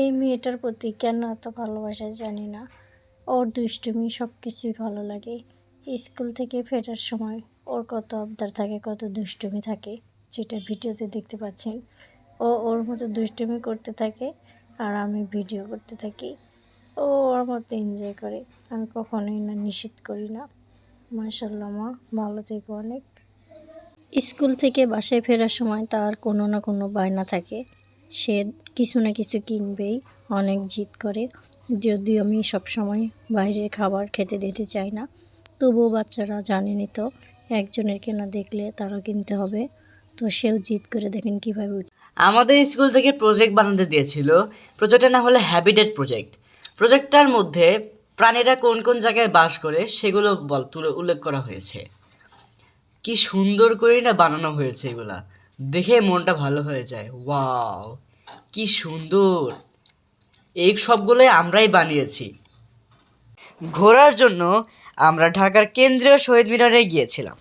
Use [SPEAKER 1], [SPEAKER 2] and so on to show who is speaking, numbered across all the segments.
[SPEAKER 1] এই মেয়েটার প্রতি কেন এত ভালোবাসা জানি না। ওর দুষ্টুমি সব কিছুই ভালো লাগে। স্কুল থেকে ফেরার সময় ওর কত আবদার থাকে, কত দুষ্টুমি থাকে, যেটা ভিডিওতে দেখতে পাচ্ছেন। ও ওর মতো দুষ্টুমি করতে থাকে আর আমি ভিডিও করতে থাকি। ও ওর মতো এনজয় করে। আমি কখনোই না, নিষেধ করি না। মাশাল্লাহ মা, ভালো থেকে অনেক। স্কুল থেকে বাসায় ফেরার সময় তার কোনো না কোনো বায়না থাকে। সে কিছু না কিছু কিনবেই, অনেক জিদ করে। যদিও আমি সব সময় বাইরের খাবার খেতে দিতে চাই না, তবুও বাচ্চারা জানেনই তো, একজনের কেনা দেখলে তারও কিনতে হবে। তো সেও জিদ করে দেখেন কীভাবে
[SPEAKER 2] আমাদের স্কুল থেকে প্রজেক্ট বানাতে দিয়েছিল। প্রজেক্টটার নাম হলো হ্যাবিটেট প্রজেক্ট প্রজেক্টটার মধ্যে প্রাণীরা কোন কোন জায়গায় বাস করে সেগুলো বল তুলে উল্লেখ করা হয়েছে। কি সুন্দর করে না বানানো হয়েছে এগুলা। দেখে মনটা ভালো হয়ে যায়। ওয়াও, কি সুন্দর। এই সবগুলোই আমরাই বানিয়েছি। ঘোরার জন্য আমরা ঢাকার কেন্দ্রীয় শহীদ মিনারে গিয়েছিলাম।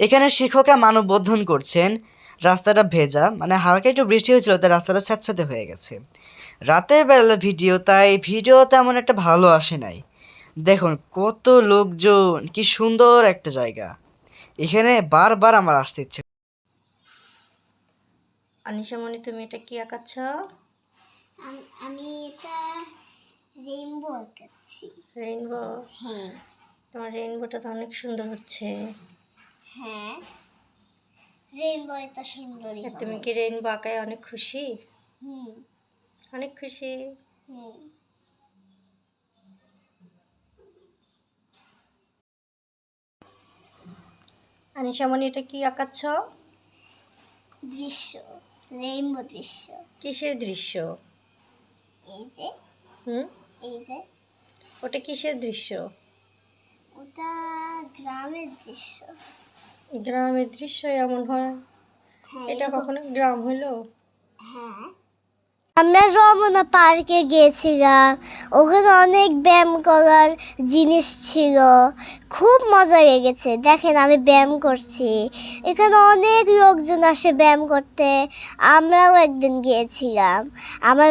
[SPEAKER 2] এখানে শিক্ষকরা মানববন্ধন করছেন। রাস্তাটা ভেজা মানে হালকা একটু বৃষ্টি হয়েছিল, তাই রাস্তাটা স্যাঁতস্যাঁতে হয়ে গেছে। রাতের বেলা ভিডিও, তাই ভিডিও তেমন একটা ভালো আসে নাই। দেখুন কত লোকজন, কি সুন্দর একটা জায়গা। এখানে বারবার আমার আসতে ইচ্ছে
[SPEAKER 1] আনিশামণি তুমি এটা কি আঁকাচ্ছ?
[SPEAKER 3] আমি এটা রেইনবো আঁকাচ্ছি।
[SPEAKER 1] রেইনবো
[SPEAKER 3] হ্যাঁ।
[SPEAKER 1] তোমার রেইনবোটা তো অনেক সুন্দর হচ্ছে।
[SPEAKER 3] হ্যাঁ। রেইনবো এটা সুন্দরী
[SPEAKER 1] আর তুমি কি রেইনবো আঁকায় অনেক খুশি?
[SPEAKER 3] হুম।
[SPEAKER 1] অনেক খুশি।
[SPEAKER 3] হুম।
[SPEAKER 1] আনিশামণি এটা কি আঁকাচ্ছ?
[SPEAKER 3] দৃশ্য। রেইনবো দৃশ্য।
[SPEAKER 1] কিসের দৃশ্য?
[SPEAKER 3] এই যে
[SPEAKER 1] হুম?
[SPEAKER 3] এই যে।
[SPEAKER 1] ওটা কিসের দৃশ্য?
[SPEAKER 3] ওটা গ্রামের দৃশ্য।
[SPEAKER 1] গ্রামের দৃশ্য এমন হয়?
[SPEAKER 3] হ্যাঁ
[SPEAKER 1] এটা কখনো গ্রাম হলো
[SPEAKER 3] হ্যাঁ। আমরা রমনা পার্কে গিয়েছিলাম। ওখানে অনেক ব্যায়াম করার জিনিস ছিল। খুব মজা লেগেছে। দেখেন আমি ব্যায়াম করছি। এখানে অনেক লোকজন আসে ব্যায়াম করতে। আমরাও একদিন গিয়েছিলাম। আমার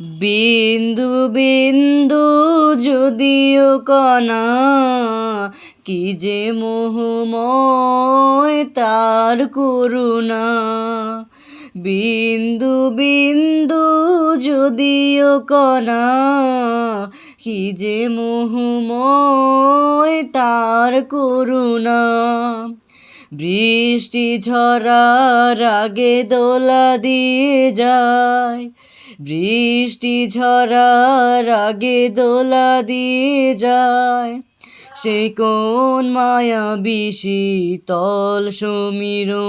[SPEAKER 2] বিন্দু বিন্দু যদিও কণা, কি যে মোহময় তার করুণা। বিন্দু বিন্দু যদিও কণা, কি যে মোহময় তার করুণা। বৃষ্টি ঝরার আগে দোলা দিয়ে যায় বৃষ্টি ঝরার আগে দোলা দিয়ে যায়। সে কোন মায়া বিশি তল সমীরণ